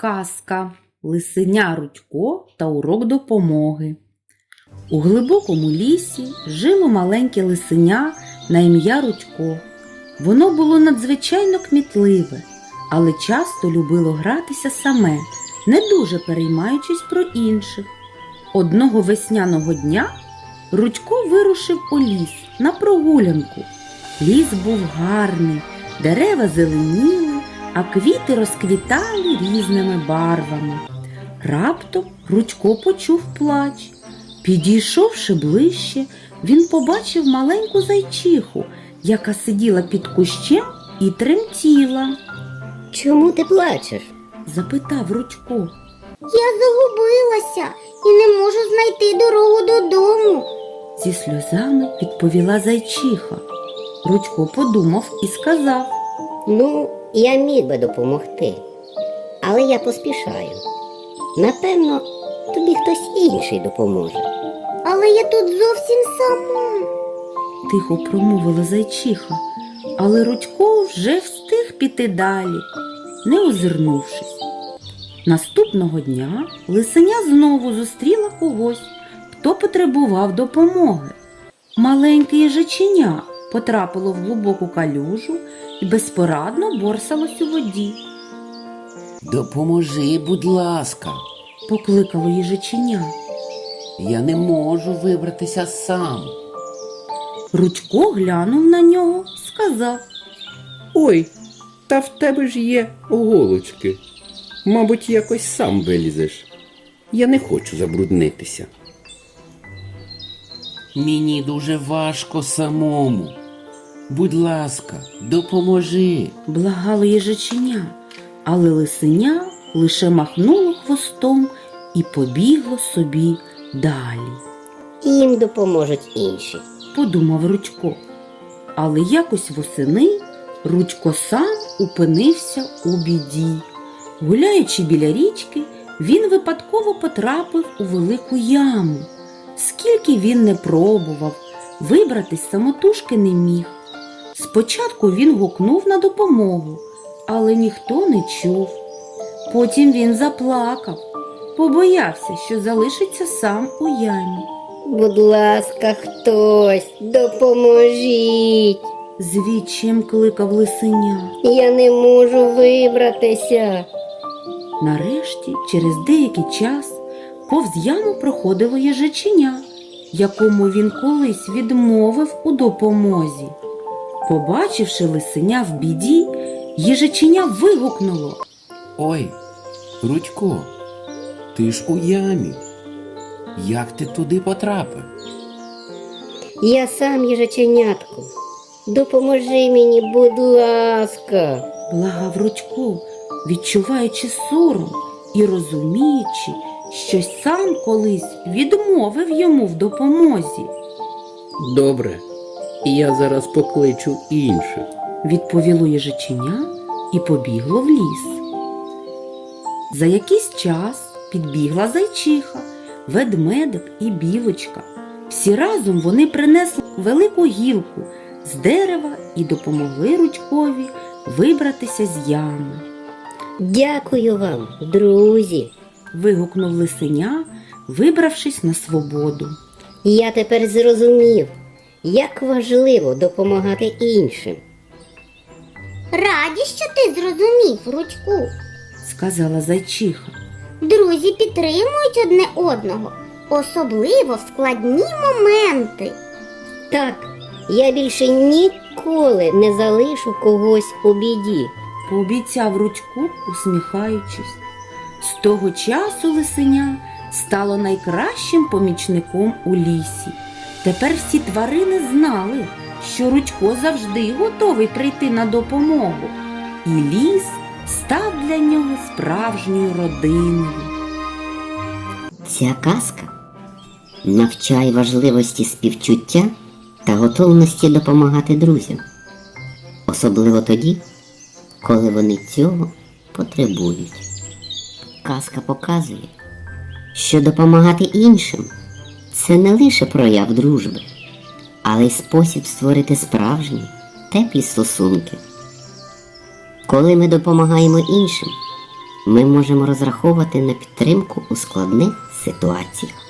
Казка Лисеня Рудько та урок допомоги. У глибокому лісі жило маленьке лисеня на ім'я Рудько. Воно було надзвичайно кмітливе, але часто любило гратися саме, не дуже переймаючись про інших. Одного весняного дня Рудько вирушив у ліс на прогулянку. Ліс був гарний, дерева зеленіли, а квіти розквітали різними барвами. Раптом Рудько почув плач. Підійшовши ближче, він побачив маленьку зайчиху, яка сиділа під кущем і тремтіла. Чому ти плачеш? Запитав Рудько. Я загубилася і не можу знайти дорогу додому. Зі сльозами відповіла зайчиха. Рудько подумав і сказав. Ну, я міг би допомогти, але я поспішаю. Напевно, тобі хтось інший допоможе. Але я тут зовсім сама. тихо промовила зайчиха, але Рудько вже встиг піти далі, не озирнувшись. Наступного дня лисеня знову зустріла когось, хто потребував допомоги. Маленьке їжаченя потрапило в глибоку калюжу і безпорадно борсалось у воді. Допоможи, будь ласка, Покликало їжаченя. я не можу вибратися сам. Рудько глянув на нього, сказав. Ой, та в тебе ж є голочки. Мабуть, якось сам вилізеш. Я не хочу забруднитися. Мені дуже важко самому. Будь ласка, допоможи. благало їжаченя, але лисеня лише махнуло хвостом і побігло собі далі, Їм допоможуть інші. подумав Рудько. Але якось восени Рудько сам упинився у біді. Гуляючи біля річки, він випадково потрапив у велику яму. Скільки він не пробував, вибратись самотужки не міг. Спочатку він гукнув на допомогу, але ніхто не чув. Потім він заплакав, побоявся, що залишиться сам у ямі. Будь ласка, хтось, допоможіть. З відчаєм кликав лисеня. Я не можу вибратися. Нарешті, через деякий час, повз яму проходило їжаченя, якому він колись відмовив у допомозі. Побачивши лисеня в біді, їжаченя вигукнуло. Ой, Рудько, ти ж у ямі. Як ти туди потрапив? Я сам їжаченятку. Допоможи мені, будь ласка. Благав Рудько, відчуваючи сором і розуміючи, що сам колись відмовив йому в допомозі. Добре, я зараз покличу інших. відповіло їжаченя і побігло в ліс. За якийсь час підбігла зайчиха, ведмедик і білочка. Всі разом вони принесли велику гілку з дерева і допомогли Рудькові вибратися з ями. Дякую вам, друзі. Вигукнув лисеня, вибравшись на свободу. Я тепер зрозумів, як важливо допомагати іншим. Раді, що ти зрозумів, Рудьку. Сказала зайчиха. Друзі підтримують одне одного, особливо в складні моменти. Так, я більше ніколи не залишу когось у біді. пообіцяв Рудько, усміхаючись. З того часу лисеня стало найкращим помічником у лісі. Тепер всі тварини знали, що Рудько завжди готовий прийти на допомогу, і ліс став для нього справжньою родиною. Ця казка навчає важливості співчуття та готовності допомагати друзям, особливо тоді, коли вони цього потребують. Казка показує, що допомагати іншим це не лише прояв дружби, але й спосіб створити справжні теплі стосунки. Коли ми допомагаємо іншим, ми можемо розраховувати на підтримку у складних ситуаціях.